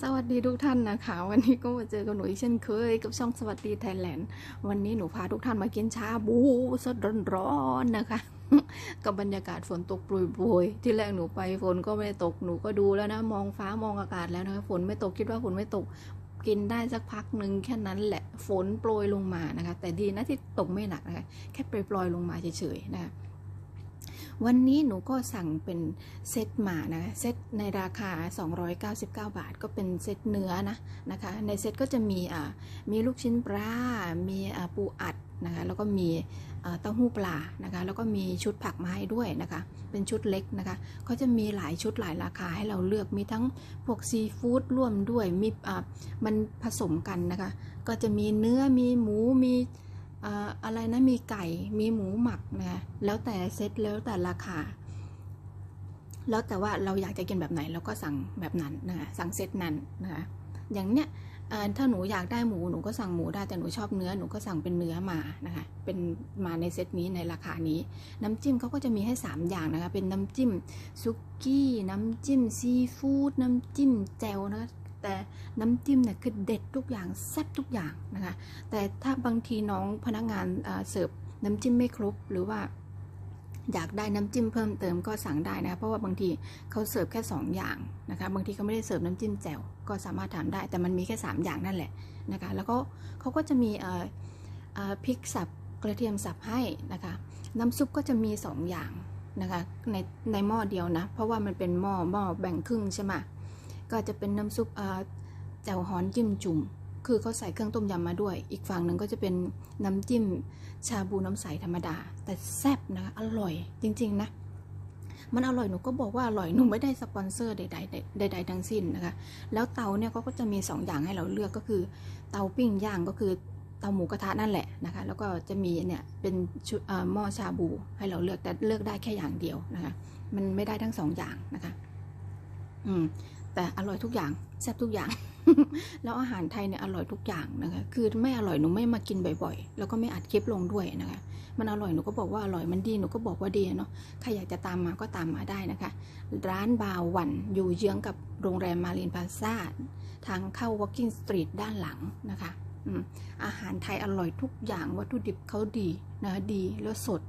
สวัสดีทุกท่านนะคะ วันนี้ก็มาเจอกับหนูอีกเช่นเคย กับช่องสวัสดีไทยแลนด์วันนี้หนูพาทุกท่านมากินชาบูสดร้อนๆนะคะ กับบรรยากาศฝนตกโปรยที่แรกหนูไปฝนก็ไม่ตกหนูก็ดูแล้วนะ มองฟ้ามองอากาศแล้วนะคะฝนไม่ตกคิดว่าฝนไม่ตกกินได้สักพักหนึ่งแค่นั้นแหละฝนโปรยลงมานะคะ แต่ดีนะที่ตกไม่หนักนะคะแค่โปรยลงมาเฉยๆนะคะ วันนี้หนูก็สั่งเป็นเซตมานะเซตในราคา 299 บาท ก็เป็นเซตเนื้อนะนะคะ ในเซตก็จะมีอ่ามีลูกชิ้นปลา มีอ่าปูอัดนะคะแล้วก็มีเต้าหู้ปลานะคะแล้วก็มีชุดผักมาให้ด้วยนะคะ เป็นชุดเล็กนะคะเขาจะมีหลายชุดหลายราคาให้เราเลือกมีทั้งพวกซีฟู้ดร่วมด้วยมีอ่ามันผสมกันนะคะ ก็จะมีเนื้อมีหมูมี อะไรนะมีไก่มีหมูหมักนะคะแล้วแต่เซตแล้วแต่ราคา แล้วแต่ว่าเราอยากจะกินแบบไหนเราก็สั่งแบบนั้นนะคะสั่งเซตนั้นนะคะอย่างเนี้ยถ้าหนูอยากได้หมูหนูก็สั่งหมูได้แต่หนูชอบเนื้อหนูก็สั่งเป็นเนื้อมานะคะเป็นมาในเซตนี้ในราคานี้ น้ำจิ้มเขาก็จะมีให้ 3 อย่างนะคะเป็นน้ำจิ้มซุกี้น้ำจิ้มซีฟู้ดน้ำจิ้มแจ่วนะคะ แต่น้ำจิ้มเนี่ยคือเด็ดทุกอย่างแซ่บทุกอย่างนะคะ แต่ถ้าบางทีน้องพนักงานเสิร์ฟน้ำจิ้มไม่ครบหรือว่าอยากได้น้ำจิ้มเพิ่มเติมก็สั่งได้นะคะเพราะว่าบางทีเขาเสิร์ฟแค่ 2 อย่างนะคะ บางทีเขาไม่ได้เสิร์ฟน้ำจิ้มแจ่วก็สามารถทำได้ แต่มันมีแค่ 3 อย่างนั่นแหละนะคะ แล้วก็เขาก็จะมีพริกสับกระเทียมสับให้นะคะ น้ำซุปก็จะมี 2 อย่างนะคะในในหม้อเดียวนะ เพราะว่ามันเป็นหม้อหม้อแบ่งครึ่งใช่ไหม ก็จะเป็นน้ำซุปเอ่อแจ่วฮอนจิ้มจุ่ม คือเขาใส่เครื่องต้มยำมาด้วย อีกฝั่งหนึ่งก็จะเป็นน้ำจิ้มชาบูน้ำใสธรรมดา แต่แซ่บนะคะอร่อยจริง ๆ นะ มันอร่อยหนูก็บอกว่าอร่อยหนูไม่ได้สปอนเซอร์ใดๆใดๆทั้งสิ้นนะคะ แล้วเตาเนี่ยเขาก็จะมี 2 อย่างให้เราเลือกก็คือ เตาปิ้งย่างก็คือเตาหมูกระทะนั่นแหละนะคะ แล้วก็จะมีเนี่ยเป็นชุดอ่อหม้อชาบูให้เราเลือกแต่เลือกได้แค่อย่างเดียวนะคะ มันไม่ได้ทั้งสองอย่างนะคะ อืม แต่อร่อยทุกอย่างแซ่บทุกอย่าง แล้วอาหารไทยเนี่ยอร่อยทุกอย่างนะคะคือไม่อร่อยหนูไม่มากินบ่อยๆ แล้วก็ไม่อัดคลิปลงด้วยนะคะมันอร่อยหนูก็บอกว่าอร่อยมันดีหนูก็บอกว่าดีเนาะใครอยากจะตามมาก็ตามมาได้นะคะ ร้านบาววันอยู่เยื้องกับโรงแรมมารีนพาซาทางเข้า Walking Street ด้านหลังนะคะอืมอาหารไทยอร่อยทุกอย่างวัตถุดิบเขาดีนะคะดีแล้วสด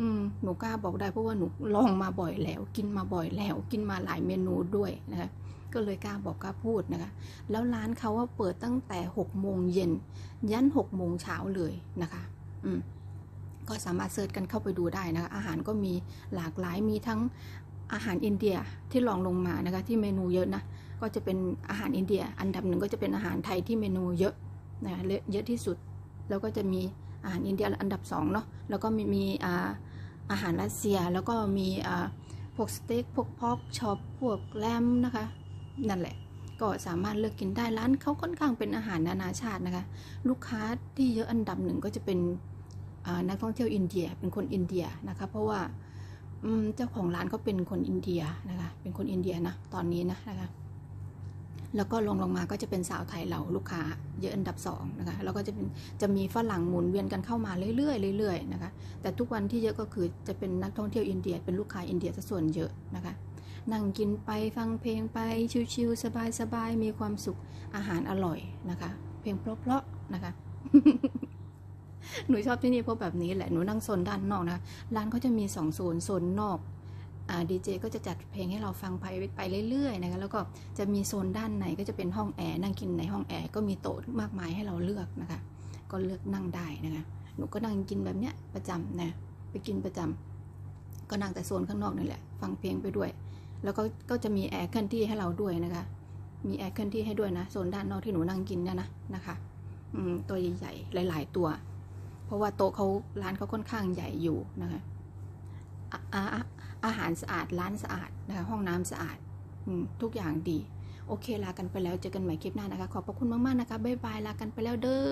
อืมหนูกล้าบอกได้เพราะว่าหนูลองมาบ่อยแล้ว กินมาบ่อยแล้ว กินมาหลายเมนูด้วยนะคะ ก็เลยกล้าบอกกล้าพูดนะคะ แล้วร้านเขาว่าเปิดตั้งแต่6โมงเย็นยัน6โมงเช้าเลยนะคะ อืมก็สามารถเซิร์ชกันเข้าไปดูได้นะคะ อาหารก็มีหลากหลายมีทั้งอาหารอินเดียที่ลองลงมานะคะที่เมนูเยอะนะก็จะเป็นอาหารอินเดีย อันดับหนึ่งก็จะเป็นอาหารไทยที่เมนูเยอะนะเยอะเยอะที่สุด แล้วก็จะมีอาหารอินเดียอันดับสองเนาะแล้วก็มีมีอาอาหารรัสเซียแล้วก็มีอ่าพวกสเต็กพวกพอกช็อปพวกแลมนะคะ นั่นแหละ ก็สามารถเลือกกินได้ร้านเขาค่อนข้างเป็นอาหารนานาชาตินะคะ ลูกค้าที่เยอะอันดับหนึ่งก็จะเป็นนักท่องเที่ยวอินเดียเป็นคนอินเดียนะคะเพราะว่าเจ้าของร้านก็เป็นคนอินเดียนะคะเป็นคนอินเดียนะตอนนี้นะนะคะแล้วก็ลงลงมาก็จะเป็นสาวไทยเราลูกค้าเยอะอันดับสองนะคะแล้วก็จะเป็นจะมีฝรั่งหมุนเวียนกันเข้ามาเรื่อยๆเรื่อยๆนะคะแต่ทุกวันที่เยอะก็คือจะเป็นนักท่องเที่ยวอินเดีย เป็นลูกค้าอินเดียซะส่วนเยอะนะคะ นั่งกินไปฟังเพลงไปชิวๆสบายๆมีความสุขอาหารอร่อยนะคะ เพลงเพราะๆนะคะหนูชอบที่นี่เพราะแบบนี้แหละหนูนั่งโซนด้านนอกนะร้านเขาจะมีสองโซนโซนนอกดีเจก็จะจัดเพลงให้เราฟังไปไปเรื่อยๆนะคะแล้วก็จะมีโซนด้านในก็จะเป็นห้องแอร์นั่งกินในห้องแอร์ก็มีโต๊ะมากมายให้เราเลือกนะคะ ก็เลือกนั่งได้นะคะหนูก็นั่งกินแบบเนี้ยประจำนะไปกินประจำก็นั่งแต่โซนข้างนอกนี่แหละ ฟังเพลงไปด้วย แล้วก็ก็จะมีแอร์เคลื่อนที่ให้เราด้วยนะคะ มีแอร์เคลื่อนที่ให้ด้วยนะโซนด้านนอกที่หนูนั่งกินเนี่ยนะนะคะอืมตัวใหญ่ๆหลาย ๆ ตัว เพราะว่าโต๊ะเขาร้านเขาค่อนข้างใหญ่อยู่นะคะอะอะอะอาหารสะอาดร้านสะอาดนะคะห้องน้ำสะอาดอืมทุกอย่างดี โอเคลากันไปแล้วเจอกันใหม่คลิปหน้านะคะ ขอบพระคุณมากๆนะคะบ๊ายบายลากันไปแล้วเด้อ